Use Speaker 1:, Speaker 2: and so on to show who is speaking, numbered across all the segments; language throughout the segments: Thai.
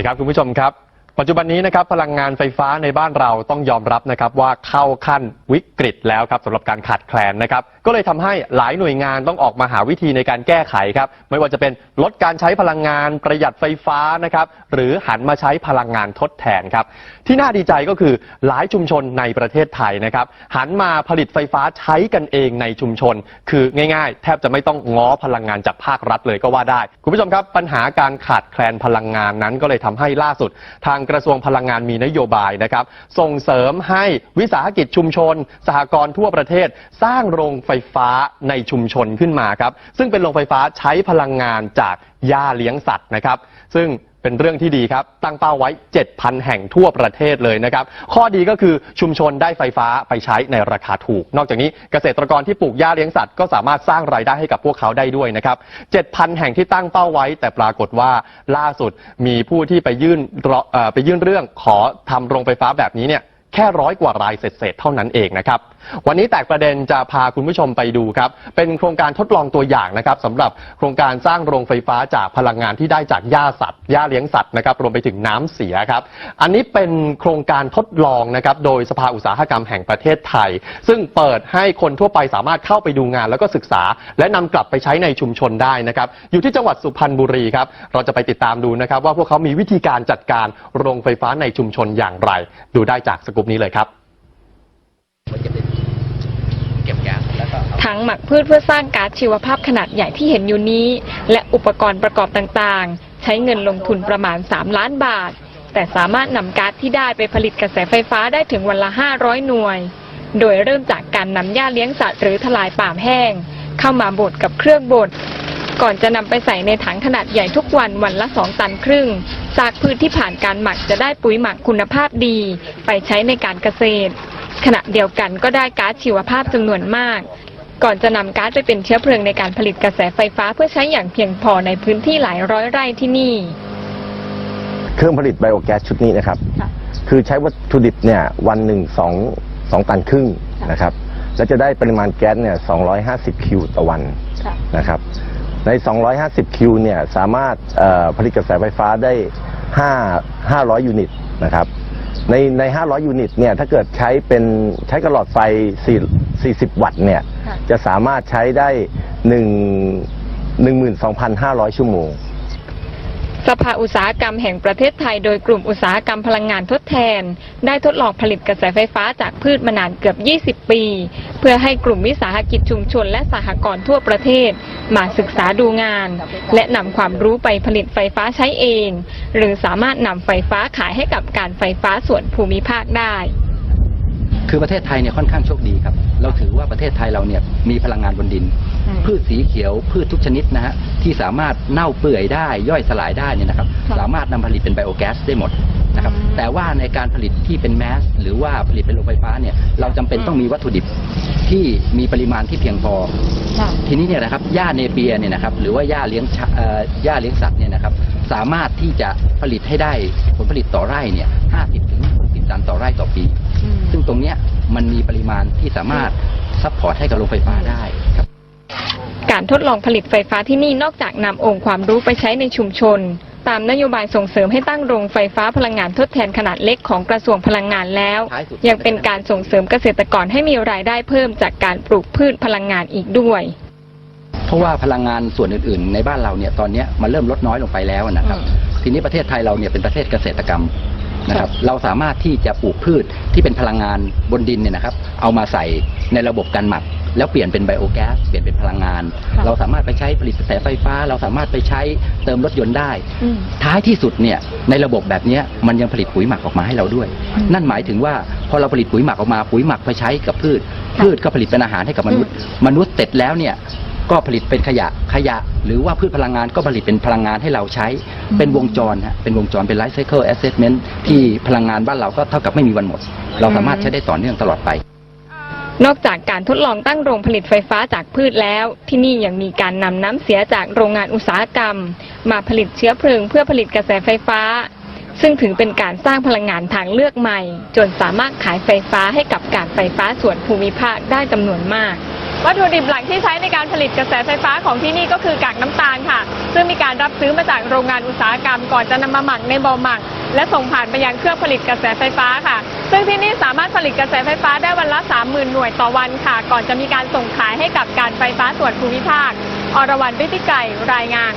Speaker 1: ดีครับคุณผู้ชมครับ ปัจจุบันนี้นะครับพลังงานไฟฟ้าในบ้านเราต้องยอมรับนะครับว่าเข้าขั้นวิกฤตแล้วครับสำหรับการขาดแคลนนะครับก็เลยทำให้หลายหน่วยงานต้องออกมาหาวิธีในการแก้ไขครับไม่ว่าจะเป็นลดการใช้พลังงานประหยัดไฟฟ้านะครับหรือหันมาใช้พลังงานทดแทนครับที่น่าดีใจก็คือหลายชุมชนในประเทศไทยนะครับหันมาผลิตไฟฟ้าใช้กันเองในชุมชน คือง่าย ๆ แทบจะไม่ต้องง้อพลังงานจากภาครัฐเลยก็ว่าได้ คุณผู้ชมครับปัญหาการขาดแคลนพลังงานนั้นก็เลยทำให้ล่าสุดทางกระทรวงพลังงานมีนโยบายนะครับ ส่งเสริมให้วิสาหกิจชุมชน สหกรณ์ทั่วประเทศ สร้างโรงไฟฟ้าในชุมชนขึ้นมาครับ ซึ่งเป็นโรงไฟฟ้าใช้พลังงานจากหญ้าเลี้ยงสัตว์นะครับ ซึ่ง เป็นเรื่องที่ดีครับ ตั้งเป้าไว้ 7,000 แห่งทั่วประเทศเลยนะครับ ข้อดีก็คือชุมชนได้ไฟฟ้าไปใช้ในราคาถูก นอกจากนี้เกษตรกรที่ปลูกหญ้าเลี้ยงสัตว์ก็สามารถสร้างรายได้ให้กับพวกเขาได้ด้วยนะครับ 7,000 แห่งที่ตั้งเป้าไว้ แต่ปรากฏว่าล่าสุดมีผู้ที่ไปยื่นไปยื่นเรื่องขอทำโรงไฟฟ้าแบบนี้เนี่ยแค่ร้อยกว่ารายเศษๆเท่านั้นเองนะครับวันนี้แตกประเด็นจะพาคุณผู้ชมไปดูครับ เป็นโครงการทดลองตัวอย่างนะครับสำหรับโครงการสร้างโรงไฟฟ้าจากพลังงานที่ได้จากหญ้าสัตว์หญ้าเลี้ยงสัตว์นะครับรวมไปถึงน้ำเสียครับ อันนี้เป็นโครงการทดลองนะครับโดยสภาอุตสาหกรรมแห่งประเทศไทย ซึ่งเปิดให้คนทั่วไปสามารถเข้าไปดูงานแล้วก็ศึกษา และนำกลับไปใช้ในชุมชนได้นะครับ อยู่ที่จังหวัดสุพรรณบุรีครับ เราจะไปติดตามดูนะครับ ว่าพวกเขามีวิธีการจัดการโรงไฟฟ้าในชุมชนอย่างไร ดูได้จากสกูปนี้เลยครับ
Speaker 2: มันจะเป็นเก็บก๊สแล้วก็เอา
Speaker 3: ทั้งหมักพืชเพื่อสร้างก๊าซชีวภาพขนาดใหญ่ที่เห็นอยู่นี้ และอุปกรณ์ประกอบต่างๆ ใช้เงินลงทุนประมาณ 3 ล้านบาท แต่สามารถนำก๊าซที่ได้ไปผลิตกระแสไฟฟ้าได้ถึงวันละ 500 หน่วย โดยเริ่มจากการนำหญ้าเลี้ยงสัตว์หรือทลายป่ามแห้ง เข้ามาบดกับเครื่องบดก่อนจะนำไปใส่ในถังขนาดใหญ่ทุกวันวันละ 2 ตันครึ่ง จากพืชที่ผ่านการหมักจะได้ปุ๋ยหมักคุณภาพดี ไปใช้ในการเกษตร ขณะเดียวกันก็ได้ก๊าซชีวภาพจำนวนมาก ก่อนจะนำก๊าซไปเป็นเชื้อเพลิงในการผลิตกระแสไฟฟ้าเพื่อใช้อย่างเพียงพอในพื้นที่หลายร้อยไร่ที่นี่
Speaker 4: เครื่องผลิตไบโอแก๊สชุดนี้นะครับ คือใช้วัตถุดิบเนี่ยวันหนึ่งสองสองตันครึ่งนะครับ แล้วจะได้ปริมาณแก๊สเนี่ย250 คิวต่อวันนะครับ ใน 250 คิวเนี่ยสามารถเอ่อผลิตกระแสไฟฟ้าได้ 5 500 ยูนิตนะครับ ในใน 500 ยูนิตเนี่ยถ้าเกิดใช้เป็นใช้กระหลอดไฟ4 40วัตต์เนี่ย
Speaker 3: ค่ะ
Speaker 4: จะสามารถใช้ได้ 1 12,500 ชั่วโมง
Speaker 3: สภาอุตสาหกรรมแห่งประเทศไทยโดยกลุ่มอุตสาหกรรมพลังงานทดแทน ได้ทดลองผลิตกระแสไฟฟ้าจากพืชมานานเกือบ 20 ปี เพื่อให้กลุ่มวิสาหกิจชุมชนและสหกรณ์ทั่วประเทศ มาศึกษาดูงาน และนำความรู้ไปผลิตไฟฟ้าใช้เอง หรือสามารถนำไฟฟ้าขายให้กับการไฟฟ้าส่วนภูมิภาคได้
Speaker 2: คือประเทศไทยเนี่ยค่อนข้างโชคดีครับ เราถือว่าประเทศไทยเราเนี่ยมีพลังงานบนดิน
Speaker 3: อืม
Speaker 2: พืชสีเขียวพืชทุกชนิดนะฮะที่สามารถเน่าเปื่อยได้ย่อยสลายได้เนี่ยนะครับ
Speaker 3: ค่ะ
Speaker 2: สามารถนำผลิตเป็นไบโอแก๊สได้หมดนะครับ
Speaker 3: อืม
Speaker 2: แต่ว่าในการผลิตที่เป็นแมสหรือว่าผลิตเป็นโรงไฟฟ้าเนี่ยเราจำเป็นต้องมีวัตถุดิบที่มีปริมาณที่เพียงพอ ทีนี้เนี่ยนะครับหญ้าเนเปียเนี่ยนะครับหรือว่าหญ้าเลี้ยงชะเอ่อหญ้าเลี้ยงสัตว์เนี่ยนะครับสามารถที่จะผลิตให้ได้ผลผลิตต่อไร่เนี่ย50ถึง60ตันต่อไร่ต่อปี ซึ่งตรงเนี้ยมันมีปริมาณที่สามารถซัพพอร์ตให้กับโรงไฟฟ้าได้ครับ
Speaker 3: การทดลองผลิตไฟฟ้าที่นี่นอกจากนำองค์ความรู้ไปใช้ในชุมชน ตามนโยบายส่งเสริมให้ตั้งโรงไฟฟ้าพลังงานทดแทนขนาดเล็กของกระทรวงพลังงานแล้ว
Speaker 2: ท้ายสุด
Speaker 3: ยังเป็นการส่งเสริมเกษตรกรให้มีรายได้เพิ่มจากการปลูกพืชพลังงานอีกด้วย
Speaker 2: เพราะว่าพลังงานส่วนอื่นๆ ในบ้านเราเนี่ยตอนเนี้ยมันเริ่มลดน้อยลงไปแล้วนะครับ
Speaker 3: อืม
Speaker 2: ทีนี้ประเทศไทยเราเนี่ยเป็นประเทศเกษตรกรรม นะครับ เราสามารถที่จะปลูกพืชที่เป็นพลังงานบนดินเนี่ยนะครับ เอามาใส่ในระบบการหมัก แล้วเปลี่ยนเป็นไบโอแก๊สเปลี่ยนเป็นพลังงาน
Speaker 3: ค่ะ
Speaker 2: เราสามารถไปใช้ผลิตกระแสไฟฟ้า เราสามารถไปใช้เติมรถยนต์ได้
Speaker 3: อืม
Speaker 2: ท้ายที่สุดเนี่ยในระบบแบบเนี้ยมันยังผลิตปุ๋ยหมักออกมาให้เราด้วย
Speaker 3: อืม
Speaker 2: นั่นหมายถึงว่าพอเราผลิตปุ๋ยหมักออกมาปุ๋ยหมักไปใช้กับพืช พืชก็ผลิตเป็นอาหารให้กับมนุษย์ มนุษย์เสร็จแล้วเนี่ย ก็ผลิตเป็นขยะขยะ หรือว่าพืชพลังงานก็ผลิตเป็นพลังงานให้เราใช้
Speaker 3: อืม
Speaker 2: เป็นวงจรฮะเป็นวงจรเป็น life cycle assessment ที่พลังงานบ้านเราก็เท่ากับไม่มีวันหมด เราสามารถใช้ได้ต่อเนื่องตลอดไป
Speaker 3: นอกจากการทดลองตั้งโรงผลิตไฟฟ้าจากพืชแล้ว ที่นี่ยังมีการนำน้ำเสียจากโรงงานอุตสาหกรรม มาผลิตเชื้อเพลิงเพื่อผลิตกระแสไฟฟ้า ซึ่งถือเป็นการสร้างพลังงานทางเลือกใหม่ จนสามารถขายไฟฟ้าให้กับการไฟฟ้าส่วนภูมิภาคได้จำนวนมาก วัตถุดิบหลักที่ใช้ในการผลิตกระแสไฟฟ้าของที่นี่ก็คือกากน้ำตาลค่ะ ซึ่งมีการรับซื้อมาจากโรงงานอุตสาหกรรม ก่อนจะนำมาหมักในบ่อหมัก และส่งผ่านไปยังเครื่องผลิตกระแสไฟฟ้าค่ะ ซึ่งที่นี่สามารถผลิตกระแสไฟฟ้าได้วันละ 30,000 หน่วยต่อวันค่ะ ก่อนจะมีการส่งขายให้กับการไฟฟ้าส่วนภูมิภาค อรวรรณฤทธิไกรรายงาน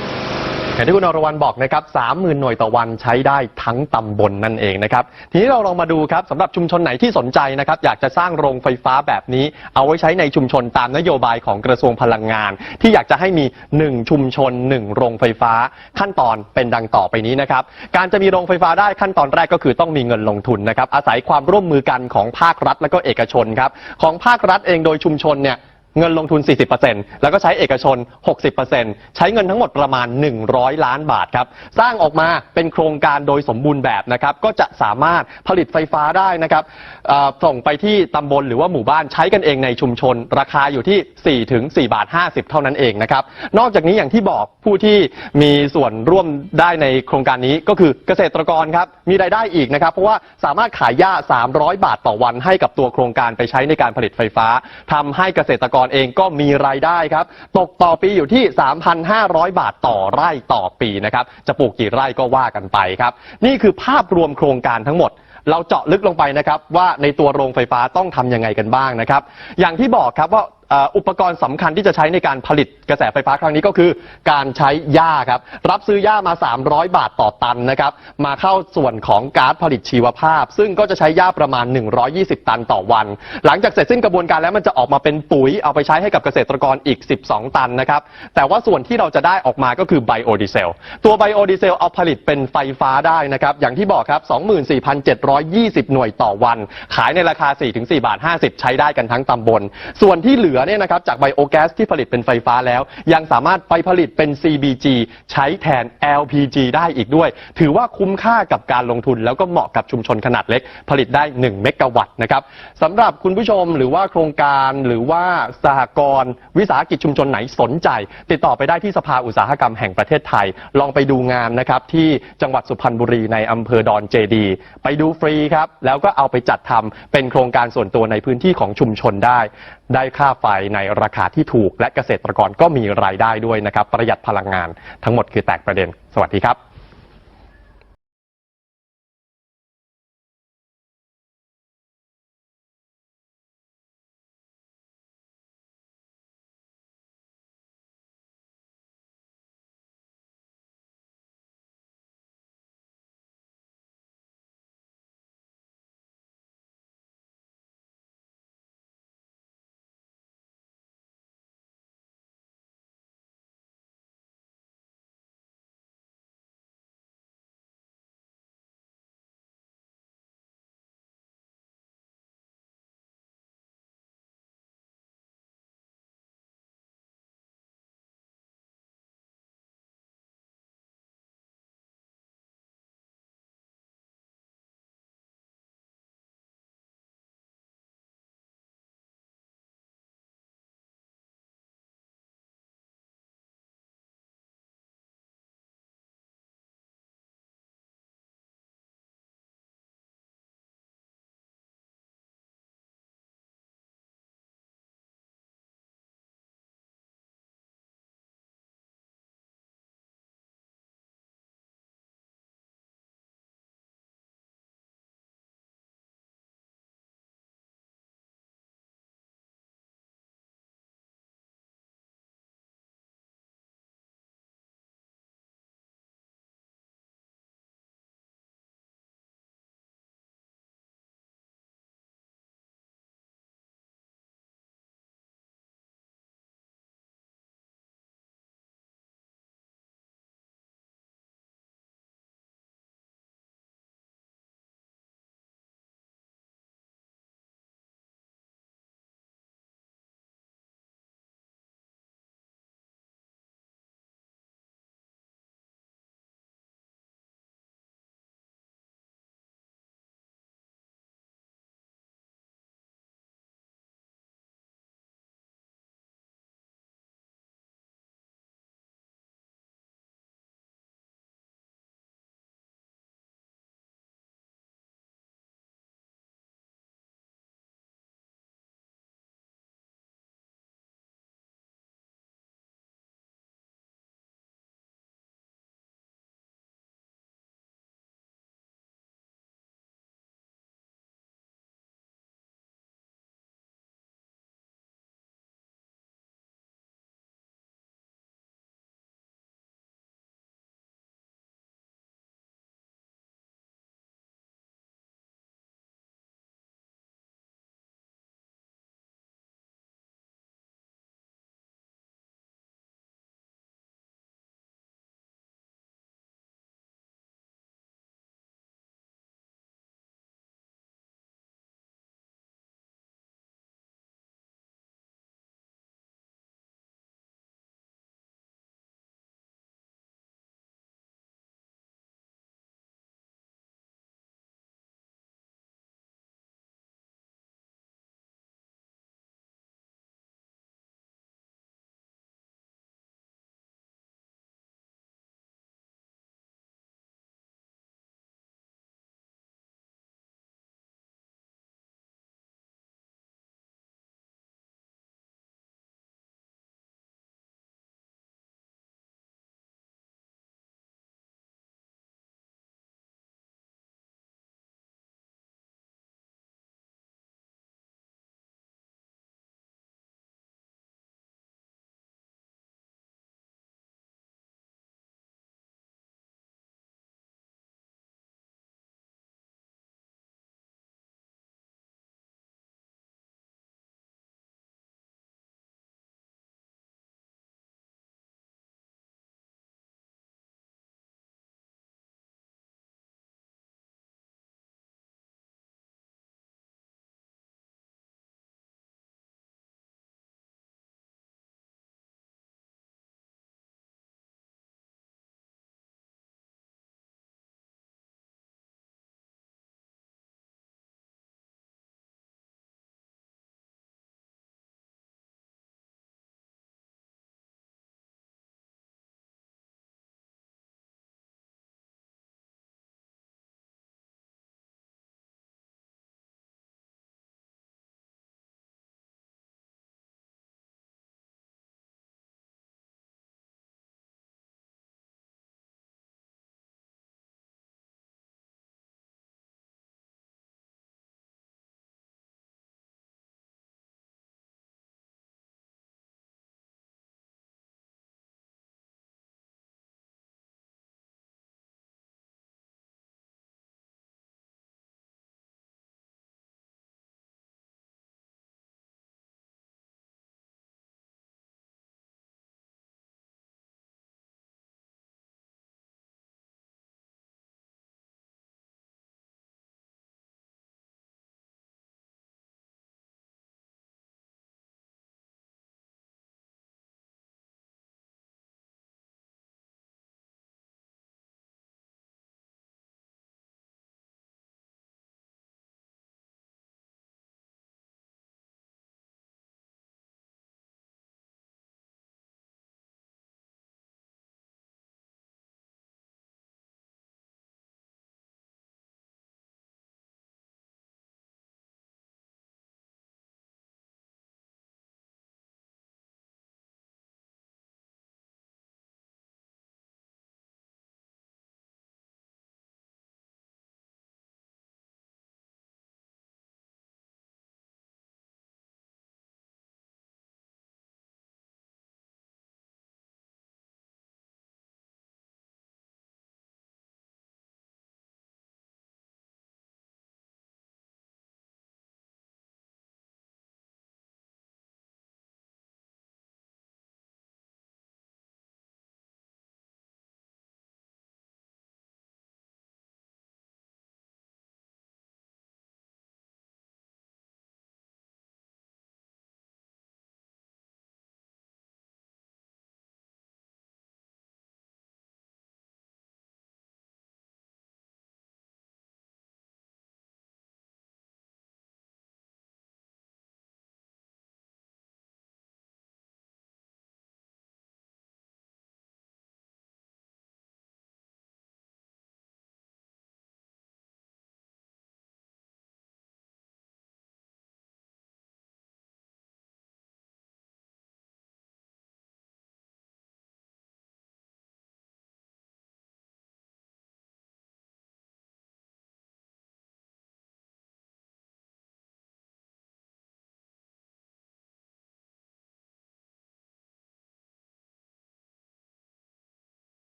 Speaker 1: อย่างที่คุณอรวรรณบอกนะครับ30,000หน่วยต่อวันใช้ได้ทั้งตำบลนั่นเองนะครับ ทีนี้เราลองมาดูครับสำหรับชุมชนไหนที่สนใจนะครับ อยากจะสร้างโรงไฟฟ้าแบบนี้ เอาไว้ใช้ในชุมชนตามนโยบายของกระทรวงพลังงาน ที่อยากจะให้มี 1 ชุมชน 1 โรงไฟฟ้า ขั้นตอนเป็นดังต่อไปนี้นะครับ การจะมีโรงไฟฟ้าได้ขั้นตอนแรกก็คือต้องมีเงินลงทุนนะครับ อาศัยความร่วมมือกันของภาครัฐ และก็เอกชนครับ ของภาครัฐเองโดยชุมชนเนี่ย เงินลงทุน 40%แล้วก็ใช้เอกชน 60%ใช้เงินทั้งหมดประมาณ 100 ล้านบาทครับ สร้างออกมาเป็นโครงการโดยสมบูรณ์แบบนะครับ ก็จะสามารถผลิตไฟฟ้าได้นะครับส่งไปที่ตำบลหรือว่าหมู่บ้านใช้กันเองในชุมชน ราคาอยู่ที่ 4 ถึง 4 บาท 50 เท่านั้นเองนะครับ นอกจากนี้อย่างที่บอกผู้ที่มีส่วนร่วมได้ในโครงการนี้ก็คือเกษตรกรครับ มีรายได้อีกนะครับ เพราะว่าสามารถขายหญ้า 300 บาทต่อวันให้กับตัวโครงการไปใช้ในการผลิตไฟฟ้าทำให้เกษตรกรเองก็มีรายได้ครับ ตกต่อปีอยู่ที่ 3,500 บาทต่อไร่ต่อปีนะครับ จะปลูกกี่ไร่ก็ว่ากันไปครับ นี่คือภาพรวมโครงการทั้งหมด เราเจาะลึกลงไปนะครับว่าในตัวโรงไฟฟ้าต้องทำยังไงกันบ้างนะครับ อย่างที่บอกครับว่า อุปกรณ์สำคัญที่จะใช้ในการผลิตกระแสไฟฟ้าครั้งนี้ก็คือ การใช้หญ้าครับ รับซื้อหญ้ามา 300 บาทต่อตันนะครับ มาเข้าส่วนของก๊าซผลิตชีวภาพ ซึ่งก็จะใช้หญ้าประมาณ 120 ตันต่อวัน หลังจากเสร็จสิ้นกระบวนการแล้วมันจะออกมาเป็นปุ๋ยเอาไปใช้ให้กับเกษตรกรอีก 12 ตันนะครับ แต่ว่าส่วนที่เราจะได้ออกมาก็คือไบโอดีเซล ตัวไบโอดีเซลเอาผลิตเป็นไฟฟ้าได้นะครับ อย่างที่บอกครับ 24,720 หน่วยต่อวัน ขายในราคา 4-4 บาท 50 ใช้ได้กันทั้งตำบล ส่วนที่เหลือเนี่ยนะครับจากไบโอแก๊สที่ผลิตเป็นไฟฟ้าแล้ว ยังสามารถไปผลิตเป็น CBG ใช้แทน LPG ได้อีกด้วย ถือว่าคุ้มค่ากับการลงทุน แล้วก็เหมาะกับชุมชนขนาดเล็ก ผลิตได้ 1 เมกะวัตต์นะครับสำหรับคุณผู้ชมหรือว่าโครงการหรือว่าสหกรณ์วิสาหกิจชุมชนไหนสนใจ ติดต่อไปได้ที่สภาอุตสาหกรรมแห่งประเทศไทย ลองไปดูงานนะครับที่จังหวัดสุพรรณบุรีในอำเภอดอนเจดี ไปดูฟรีครับแล้วก็เอาไปจัดทำเป็นโครงการส่วนตัวในพื้นที่ของชุมชนได้ได้ค่าไฟในราคาที่ถูก และเกษตรกรก็มีรายได้ด้วยนะครับ ประหยัดพลังงานทั้งหมดคือแตกประเด็น สวัสดีครับ